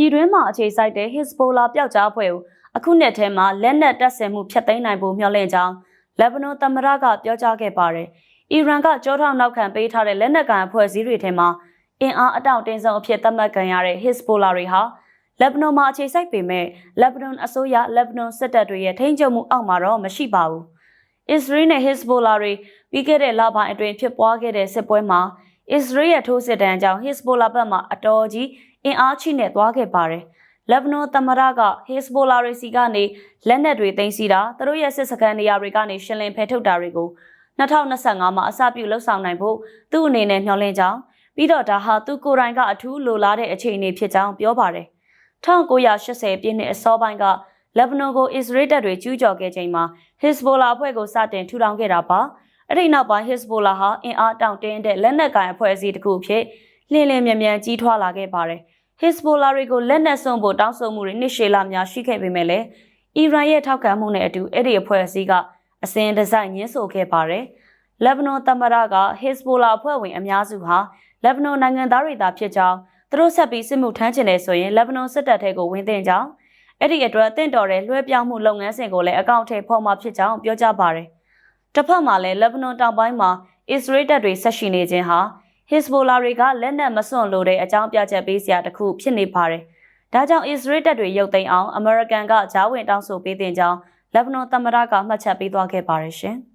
ပြည်တွင်းမှာအခြေစိုက်တဲ့ Hezbollah ပျောက်ကြားအဖွဲ့ကိုအခုနှစ်ထဲမှာလက်နက်တပ်ဆင်မှုဖျက်သိမ်းနိုင်ဖို့မျှော်လင့်ကြောင်းလက်ဘနွန်သမ္မတကပြောကြားခဲ့ပါတယ်။အီရန်ကကြောထောက်နောက်ခံပေးထားတဲ့လက်နက်ကန်အဖွဲ့အစည်းတွေထဲမှာအင်အားအတောင့်တင်းဆုံးအဖြစ်သတ်မှတ်ခံရတဲ့ Hezbollah တွေဟာလက်ဘနွန်မှာအခြေစိုက်ပေမဲ့လက်ဘနွန်အစိုးရလက်ဘနွန်စစ်တပ်တွေရဲ့ထိန်းချုပ်မှုအောက်မှာတော့မရှိပါဘူး။ Israel နဲ့ Hezbollah တွေပြီးခဲ့တဲ့လပိုင်းအတွင်းဖြစ်ပွားခဲ့တဲ့စစ်ပွဲမှာ Israel ရဲ့ထိုးစစ်တမ်းကြောင့် Hezbollah ဘက်မှအတော်ကြီးအင်အားချိနဲ့သွားခဲ့ပါတယ်။လက်ဘနွန်သမ္မတက Hezbollah တွေစီကနေလက်နက်တွေသိမ်းဆည်းတာသူတို့ရဲ့စစ်စခန်းနေရာတွေကနေရှင်းလင်းဖယ်ထုတ်တာတွေကို2025မှာအစပြုလှုပ်ဆောင်နိုင်ဖို့သူ့အနေနဲ့မျှော်လင့်ကြောင်းပြီးတော့ဒါဟာသူကိုယ်တိုင်ကအထူးလိုလားတဲ့အခြေအနေဖြစ်ကြောင်းပြောပါတယ်။1980ပြည့်နှစ်အစောပိုင်းကလက်ဘနွန်ကိုအစ္စရေးတပ်တွေကျူးကျော်ခဲ့ချိန်မှာ Hezbollah အဖွဲ့ကိုစတင်ထူထောင်ခဲ့တာပါ။ အဲ့ဒီနောက်ပိုင်း Hezbollah ဟာအင်အားတောင့်တင်းတဲ့လက်နက်ကိုင်အဖွဲ့အစည်းတစ်ခုဖြစ်လင်းလင်းမြန်မြန်ကြီးထွားလာခဲ့ပါတယ်။ Hezbollah တွေကိုလက်နက်စွန့်ဖို့တောင်းဆိုမှုတွေနှစ်ရှည်လများရှိခဲ့ပေမဲ့လည်းအီရန်ရဲ့ထောက်ခံမှုနဲ့အတူအဲ့ဒီအဖွဲ့အစည်းကအစဉ်တစိုက်ညှင်းဆိုခဲ့ပါတယ်။လက်ဘနွန်သမ္မတက Hezbollah အဖွဲ့ဝင်အများစုဟာလက်ဘနွန်နိုင်ငံသားတွေသာဖြစ်ကြောင်းသူတို့ဆက်ပြီးစစ်မှုထမ်းကျင်နေဆိုရင်လက်ဘနွန်စစ်တပ်ထဲကိုဝင်တင်ကြောင်းအဲ့ဒီအတွက်တင့်တော်တဲ့လွှဲပြောင်းမှုလုပ်ငန်းစဉ်ကိုလည်းအကောင့်ထဲဖော်မှာဖြစ်ကြောင်းပြောကြားပါတယ်။ တစ်ဖက်မှာလည်းလက်ဘနွန်တောင်ပိုင်းမှာအစ္စရေးတပ်တွေဆက်ရှိနေခြင်းဟာ Hezbollah တွေကလက်နက်မစွန့်လို့တဲ့အကြောင်းပြချက်ပေးစရာတစ်ခုဖြစ်နေပါတယ်။ဒါကြောင့်အစ္စရေးတပ်တွေရုပ်သိမ်းအောင်အမေရိကန်ကဂျားဝင်တောင်းဆိုပေးတင်ကြောင်းလက်ဘနွန်သမ္မတကမှတ်ချက်ပေးသွားခဲ့ပါတယ်ရှင်။